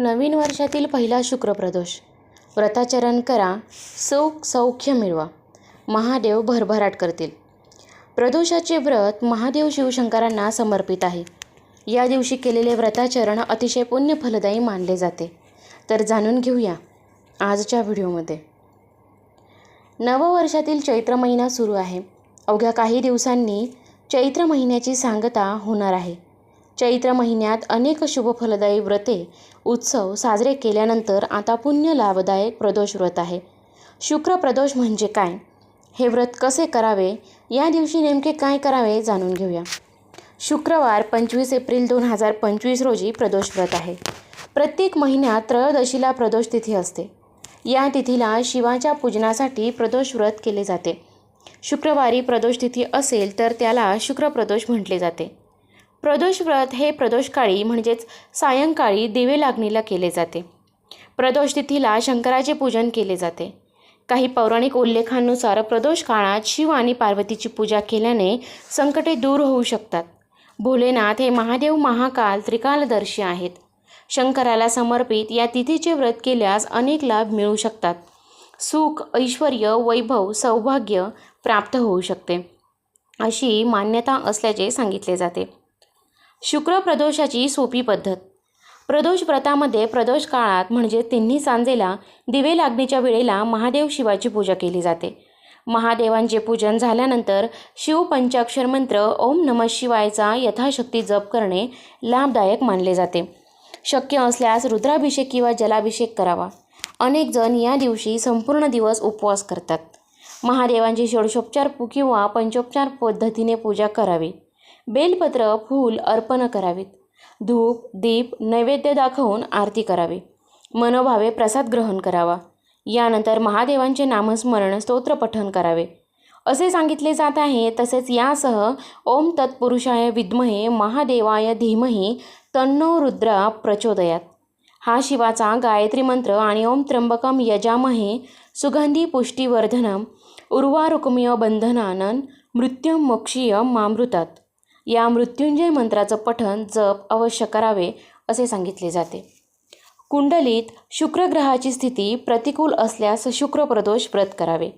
नवीन वर्षातील पहिला शुक्रप्रदोष व्रताचरण करा सुख सौख्य मिळवा. महादेव भरभराट करतील. प्रदोषाचे व्रत महादेव शिवशंकरांना समर्पित आहे. या दिवशी केलेले व्रताचरण अतिशय पुण्य फलदायी मानले जाते. तर जाणून घेऊया आजच्या व्हिडिओमध्ये. नववर्षातील चैत्र महिना सुरू आहे. अवघ्या काही दिवसांनी चैत्र महिन्याची सांगता होणार आहे. चैत्र महिन्यात अनेक शुभफलदायी व्रते उत्सव साजरे केल्यानंतर आता पुण्य लाभदायक प्रदोष व्रत आहे. शुक्र प्रदोष म्हणजे काय? हे व्रत कसे करावे? या दिवशी नेमके काय करावे जाणून घेऊया. शुक्रवार पंचवीस एप्रिल दोन हजार पंचवीस रोजी प्रदोष व्रत आहे. प्रत्येक महिन्यात त्रयोदशीला प्रदोष तिथी असते. या तिथीला शिवाच्या पूजनासाठी प्रदोष व्रत केले जाते. शुक्रवारी प्रदोष तिथी असेल तर त्याला शुक्रप्रदोष म्हटले जाते. प्रदोष व्रत हे प्रदोषकाळी म्हणजेच सायंकाळी दिवे लागणीला केले जाते. प्रदोष तिथीला शंकराचे पूजन केले जाते. काही पौराणिक उल्लेखांनुसार प्रदोष काळात शिव आणि पार्वतीची पूजा केल्याने संकटे दूर होऊ शकतात. भोलेनाथ हे महादेव महाकाल त्रिकालदर्शी आहेत. शंकराला समर्पित या तिथीचे व्रत केल्यास अनेक लाभ मिळू शकतात. सुख ऐश्वर वैभव सौभाग्य प्राप्त होऊ शकते. अशी मान्यता असल्याचे सांगितले जाते. शुक्र प्रदोषाची सोपी पद्धत. प्रदोष व्रतामध्ये प्रदोष काळात म्हणजे तिन्ही सांजेला दिवे लागणीच्या वेळेला महादेव शिवाची पूजा केली जाते. महादेवांचे पूजन झाल्यानंतर शिव पंचाक्षर मंत्र ओम नम शिवायचा यथाशक्ती जप करणे लाभदायक मानले जाते. शक्य असल्यास रुद्राभिषेक किंवा जलाभिषेक करावा. अनेक जण या दिवशी संपूर्ण दिवस उपवास करतात. महादेवांची षोडशोपचार किंवा पंचोपचार पद्धतीने पूजा करावी. बेलपत्र फूल अर्पण करावीत. धूप दीप नैवेद्य दाखवून आरती करावी. मनोभावे प्रसाद ग्रहण करावा. यानंतर महादेवांचे नामस्मरण स्तोत्रपठन करावे. असे सांगितले जात आहे तसेच यासह ओम तत्पुरुषाय विद्महे महादेवाय धीमही तन्नो रुद्रा प्रचोदयात. हा शिवाचा गायत्री मंत्र आणि ओम त्र्यंबकम यजामहे सुगंधी पुष्टीवर्धनम उर्वारुक्मिय बंधनानन मृत्युम मोक्षीय मामृतात. या मृत्युंजय मंत्राचं पठण जप अवश्य करावे असे सांगितले जाते. कुंडलीत शुक्रग्रहाची स्थिती प्रतिकूल असल्यास शुक्रप्रदोष व्रत करावे.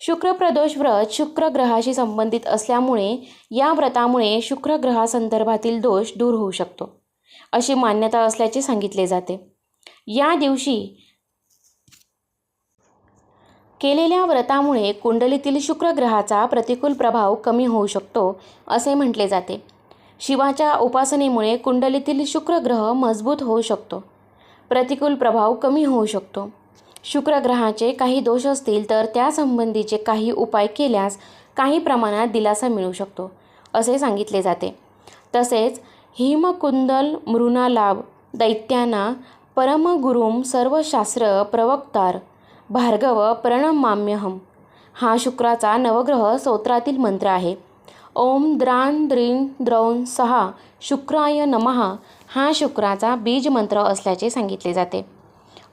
शुक्रप्रदोष व्रत शुक्रग्रहाशी संबंधित असल्यामुळे या व्रतामुळे शुक्रग्रहासंदर्भातील दोष दूर होऊ शकतो अशी मान्यता असल्याचे सांगितले जाते. या दिवशी केलेल्या व्रतामुळे कुंडलीतील शुक्रग्रहाचा प्रतिकूल प्रभाव कमी होऊ शकतो असे म्हटले जाते. शिवाच्या उपासनेमुळे कुंडलीतील शुक्रग्रह मजबूत होऊ शकतो. प्रतिकूल प्रभाव कमी होऊ शकतो. शुक्रग्रहाचे काही दोष असतील तर त्यासंबंधीचे काही उपाय केल्यास काही प्रमाणात दिलासा मिळू शकतो असे सांगितले जाते. तसेच हिमकुंदल मृणालाभ दैत्यांना परमगुरुम सर्वशास्त्र प्रवक्तार भार्गव प्रणमाम्यहम. हा शुक्राचा नवग्रह स्तोत्रातील मंत्र आहे. ओम द्रान द्रीन द्रौन सहा शुक्राय नमहा हा शुक्राचा बीज मंत्र असल्याचे सांगितले जाते.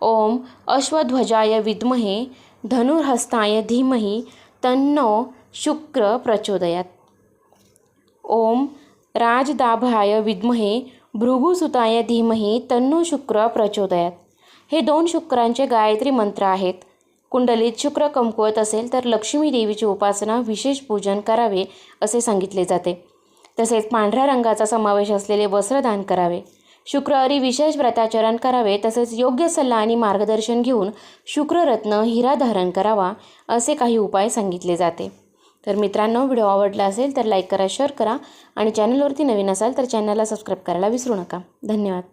ओम अश्वध्वजाय विद्महे धनुर्हस्ताय धीमही तन्नो शुक्र प्रचोदयात. ओम राजदाभाय विद्महे भृगुसुताय धीमही तन्नो शुक्र प्रचोदयात. हे दोन शुक्रांचे गायत्री मंत्र आहेत. कुंडलीत शुक्र कमकुवत असेल तर लक्ष्मी देवीची उपासना विशेष पूजन करावे असे सांगितले जाते. तसेच पांढऱ्या रंगाचा समावेश असलेले वस्त्रदान करावे. शुक्रवारी विशेष व्रताचरण करावे तसेच योग्य सल्ला आणि मार्गदर्शन घेऊन शुक्ररत्न हिरा धारण करावा असे काही उपाय सांगितले जाते. तर मित्रांनो व्हिडिओ आवडला असेल तर लाईक करा शेअर करा आणि चॅनलवरती नवीन असाल तर चॅनलला सबस्क्राईब करायला विसरू नका. धन्यवाद.